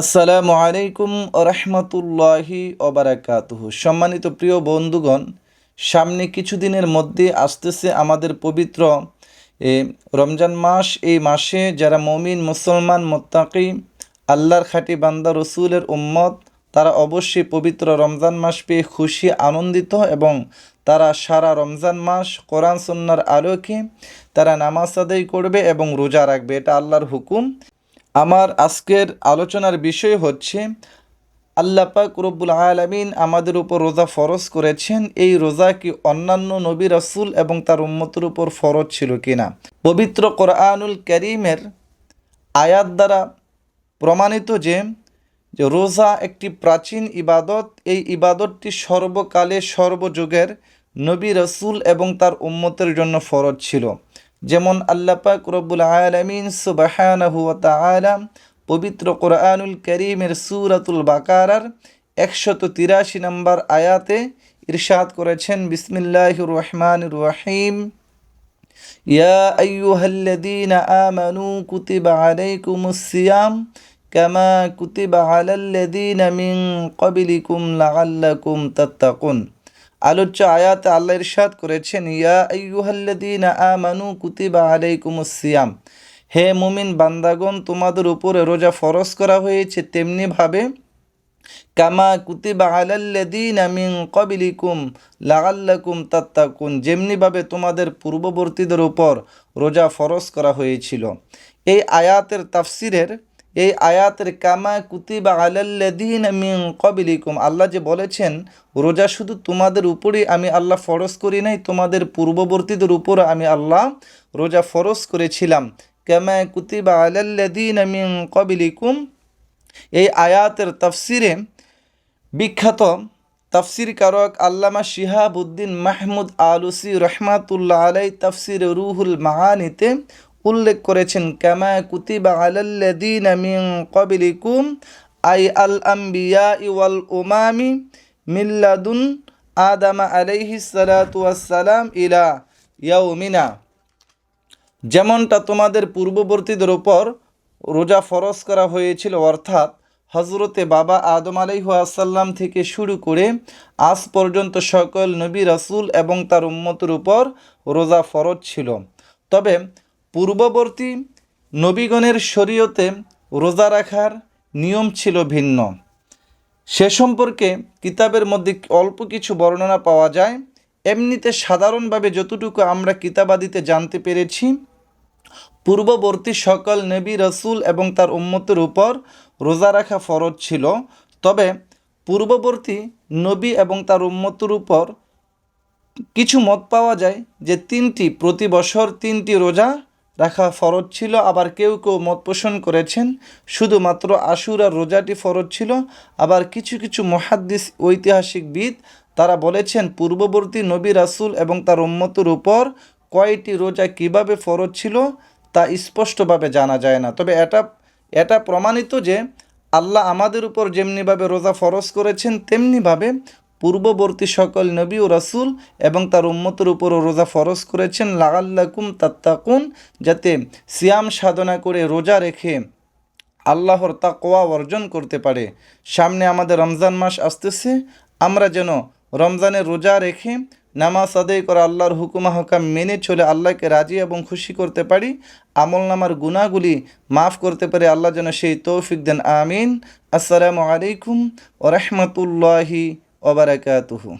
আসসালামু আলাইকুম রহমতুল্লাহি ওবারাকাতুহু সম্মানিত প্রিয় বন্ধুগণ, সামনে কিছুদিনের মধ্যে আসতেছে আমাদের পবিত্র রমজান মাস। এই মাসে যারা মমিন, মুসলমান, মোত্তাকি, আল্লাহর খাটি বান্দা, রসুলের উম্মত, তারা অবশ্যই পবিত্র রমজান মাস পেয়ে খুশি, আনন্দিত এবং তারা সারা রমজান মাস কোরআন সন্ন্যার আলোকে তারা নামাজ আদায় করবে এবং রোজা রাখবে। এটা আল্লাহর হুকুম। আমার আজকের আলোচনার বিষয় হচ্ছে, আল্লাহ পাক রব্বুল আলমিন আমাদের উপর রোজা ফরজ করেছেন, এই রোজা কি অন্যান্য নবী রাসূল এবং তার উম্মতের উপর ফরজ ছিল কিনা? পবিত্র কোরআনুল করিমের আয়াত দ্বারা প্রমাণিত যে যে রোজা একটি প্রাচীন ইবাদত, এই ইবাদতটি সর্বকালে সর্বযুগের নবী রসুল এবং তার উম্মতের জন্য ফরজ ছিল। যেমন আল্লাপাক রব্বুল আলমিন সুবাহানহুয়ালাম পবিত্র কোরআনুল করিমের সুরাতুল বাকারার একশত তিরাশি নম্বর আয়াতে ইরশাদ করেছেন বিসমিল্লাহ রহমান রহিম। ইয়া আইয়ুহাল্লাযীনা আমানু কুতিবা আলাইকুমুস সিয়াম কামা কুতিবা মিন আলোচ্য আয়াতে আল্লাহ ইরশাদ করেছেন, ইয়া আমানু হে মুমিন বান্দাগণ, তোমাদের উপরে রোজা ফরজ করা হয়েছে তেমনিভাবে কামা কুতিবা আলাল্লাযীনা মিন ক্বাবলিকুম লাআল্লাকুম তাত্তাকুন। যেমনিভাবে তোমাদের পূর্ববর্তীদের উপর রোজা ফরজ করা হয়েছিল। এই আয়াতের তাফসিরের এই আয়াতের কামা কুতিবা আলাল্লাযীনা মিন ক্বাবলিকুম। আল্লাহ যে বলেছেন, রোজা শুধু তোমাদের উপরেই আমি আল্লাহ ফরজ করি নাই, তোমাদের পূর্ববর্তীদের উপর আমি আল্লাহ রোজা ফরজ করেছিলাম। কামা কুতিবা আলাল্লাযীনা মিন ক্বাবলিকুম। এই আয়াতের তফসিরে বিখ্যাত তফসির কারক আল্লামা শিহাবুদ্দিন মাহমুদ আলুসি রহমাতুল্লাহ আলাই তাফসির রুহুল মাহানিতে উল্লেখ করেছেন, কামা কুতিবা আলাল্লাদিন মিন কবিলিকুম আই আল আম্বিয়া ইওয়াল উমামি মিল্লাদুন আদামা আলাইহি ওয়াসসালাম ইলা ইয়াউমিনা। যেমনটা তোমাদের পূর্ববর্তীদের ওপর রোজা ফরজ করা হয়েছিল, অর্থাৎ হজরতে বাবা আদম আলাইহাসাল্লাম থেকে শুরু করে আজ পর্যন্ত সকল নবী রাসুল এবং তার উম্মতের উপর রোজা ফরজ ছিল। তবে পূর্ববর্তী নবীগণের শরীয়তে রোজা রাখার নিয়ম ছিল ভিন্ন। সে সম্পর্কে কিতাবের মধ্যে অল্প কিছু বর্ণনা পাওয়া যায়। এমনিতে সাধারণভাবে যতটুকু আমরা কিতাবাদিতে জানতে পেরেছি, পূর্ববর্তী সকল নবী, রসুল এবং তার উম্মতের উপর রোজা রাখা ফরজ ছিল। তবে পূর্ববর্তী নবী এবং তার উম্মতের উপর কিছু মত পাওয়া যায় যে তিনটি প্রতি বছর তিনটি রোজা রাখা ফরজ ছিল, আবার কেউ কেউ মত পোষণ করেছেন। শুধুমাত্র আশুরার রোজাটি ফরজ ছিল, আবার কিছু কিছু মহাদ্দিস ঐতিহাসিকবিদ তারা বলেছেন, পূর্ববর্তী নবী রাসুল এবং তার উম্মতের উপর কয়টি রোজা কীভাবে ফরজ ছিল তা স্পষ্টভাবে জানা যায় না। তবে এটা এটা প্রমাণিত যে আল্লাহ আমাদের উপর যেমনিভাবে রোজা ফরজ করেছেন, তেমনিভাবে পূর্ববর্তী সকল নবী ও রাসূল এবং তার উম্মতের উপরও রোজা ফরজ করেছেন লাগাল্লাকুম তাত্তাকুন, যাতে সিয়াম সাধনা করে রোজা রেখে আল্লাহর তাকওয়া অর্জন করতে পারে। সামনে আমাদের রমজান মাস আসতেছে, আমরা যেন রমজানের রোজা রেখে নামাজ আদায় করে আল্লাহর হুকুমা হকাম মেনে চলে আল্লাহকে রাজি এবং খুশি করতে পারি আমল নামার গুণাগুলি মাফ করতে পারে, আল্লাহ যেন সেই তৌফিক দেন, আমিন। আসসালামু আলাইকুম ও রহমতুল্লাহি ওবরাকাতুহু।